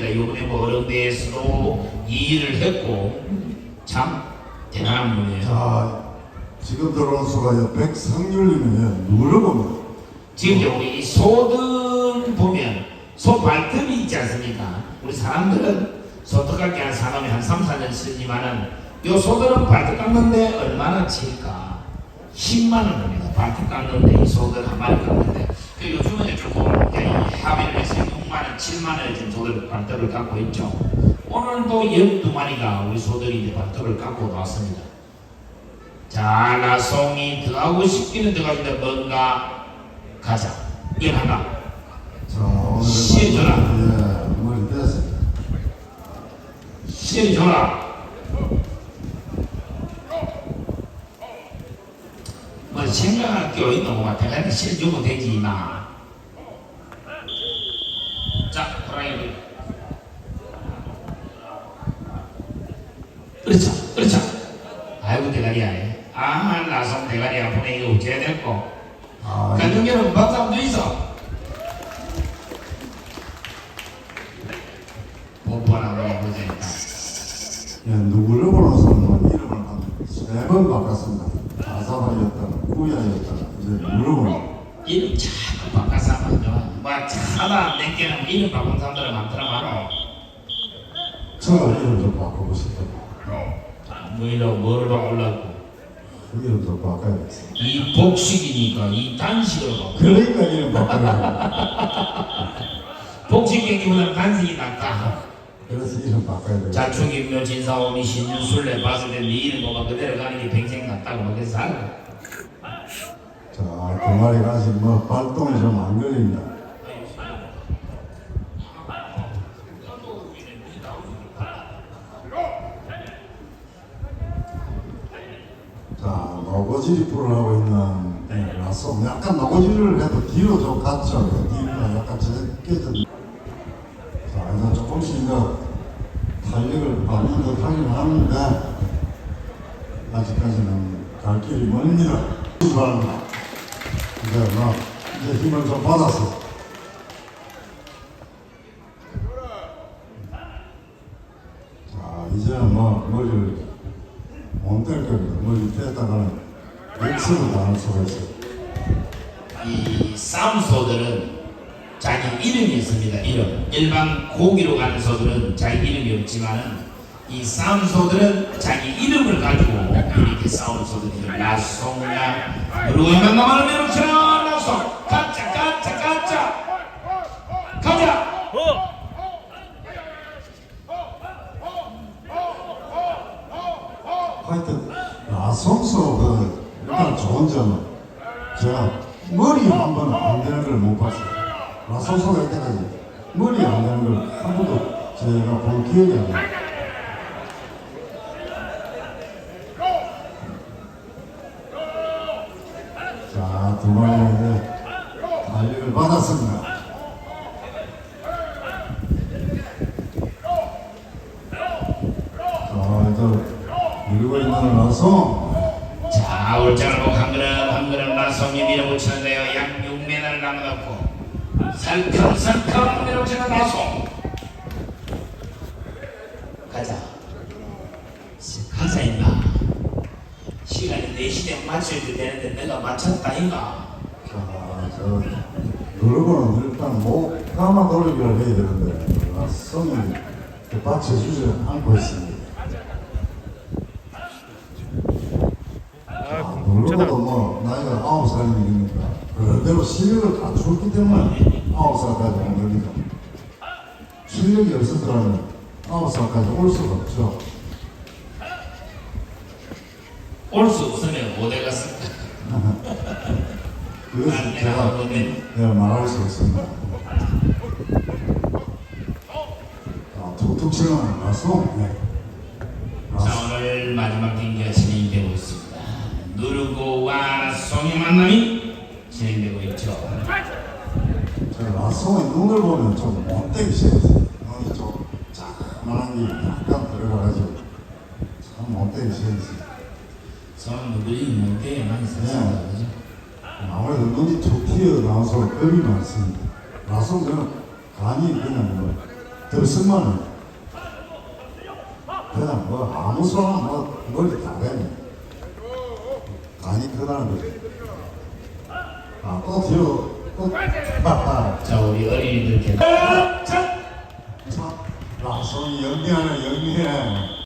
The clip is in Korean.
겁니다. 이번에 뭐 어른 대에서도 이 일을 했고 참 대단한 분이에요. 자, 지금 들어온 수가 백성률님이에요. 누구를 봅니다. 지금 이제 우리 이 소등 보면 소 발톱이 있지 않습니까? 우리 사람들은 소떡깎이 한 사람이 한 3, 4년 쓰지만은 요 소들은 발톱 깎는데 얼마나 칠까? 10만 원 합니다. 발톱 깎는데 이 소들 한 마리 깎는데 그 요즘은 조금 이제 합의를 해서 6만 원, 7만 원에 지금 소들 발톱을 깎고 있죠. 오늘도 12마리가 우리 소들이 이제 발톱을 깎고 나왔습니다. 자, 나송이 들어가고 싶기는 들어가는데 뭔가 가자. 이건 하나. 시해줘라. 예, 머리 뺐습니다. 시리 줘라. 뭐 생각할 게 어딨노? 뭐 대단히 시리 주면 되지 나. 자, 호랑이. 그렇죠, 그렇죠. 아이고 대가리야. 아, 나선 대가리 아프네 이거 어째야 될 거. 아, 이- 간중계는 박사도 있어. 뽀뽀하나 보자 일단. 예, 누구를 보는 사람은 이름을 한세번 바꿨습니다. 아사바이였다가 꾸야였다가 이제 누구를 보는 이름 자꾸 바꿔서 하면. 뭐 차다 내 개는 이름 바꾼 사람들은 많더라만. 제가 이름 좀 바꾸고 싶다. 뭐 이런 뭐를 바꾸려고. 이름 좀 바꿔야겠어. 이 복식이니까 이 단식으로 바꿔. 그러니까 이름 바꿔야 복식 경기보다는 단식이 낫다. 그래서 이름 바꿔야 되겠어. 자축인묘 진사오미 신유술래 봤을 때네 이름 뭐가 그대로 가는 게 평생 낫다고 막 그래서 살아. 자, 두 마리가 아직 뭐 발동이 좀 안 걸립니다. 자, 노고지리 풀을 하고 있는 네, 라솜. 약간 노고지리를 해도 뒤로 좀 갔죠. 그 뒤가 약간 제껴져. 자, 이제 조금씩 이제 탄력을 받는 듯 하긴 하는데, 아직까지는 갈 길이 멀니다. 바랍니다. 이제 뭐, 이제 힘을 좀 받았어. 자, 이제는 뭐, 머리를 못뗄 겁니다. 머리 뺐다가는 X를 당할 수가 있어요. 이 싸움 소들은 자기 이름이 있습니다. 이름. 일반 고기로 가는 소들은 자기 이름이 없지만은 이 싸움 소들은 자기 이름을 가지고 이렇게 소들이 라송야 루에만 나만을 내놓치라 라송 가짜 가짜 가짜 가자 하여튼, 나성소 그, 일단 좋은 점은 제가 머리 한 번은 안 되는 걸 못 봤어요. 나성소가 이때까지 머리 안 되는 걸 한 번도 제가 본 기억이 안 나요. 자, 두 이제 달력을 받았습니다. 자, 이제 밀고 있는 나성. 자 보고 한 그릇 한 그릇 라송이 밀어붙이는데요 약 6m를 남겨놓고 살캉살캉 밀어붙이는 라송 가자 임마 4시에 맞춰야 되는데 내가 맞췄다 임마 자, 저 여러분은 일단 목 감아 돌리기를 해야 되는데 나성이 그 받쳐주지 않고 있습니다. 자, 누구보다 뭐 나이가 아홉 살이니까 그대로 실력을 다 줬기 때문에 아홉 살까지 온 겁니다. 실력이 없었더라면 아홉 살까지 올 수가 없죠. 올 수 없으면 어디 갔을까 그것을 제가 내가 말할 수 있습니다. 자, 툭툭 치는 나성. 네. 자. 오늘 마지막 경기가 진행되고 있습니다 누르고와 송의 만남이 진행되고 있죠 저 나성의 눈을 보면 좀 못되기 싫었어요. 눈이 좀 자그만한 게 약간 들어가가지고 참 못되기 싫었어요. 성 누구지 못해 많이 썼습니다? 아무래도 눈이 툭 튀어나와서 겁이 많습니다. 나성 저는 간이 그냥 뭐 들었으면 그냥 뭐 아무 사람 뭐 머리 다 되네. 간이 크다는 거지. 아, 또 뒤로 또 빠빠. 자 우리 어린이들 게 자, 자, 라손이 연기하네 연기해.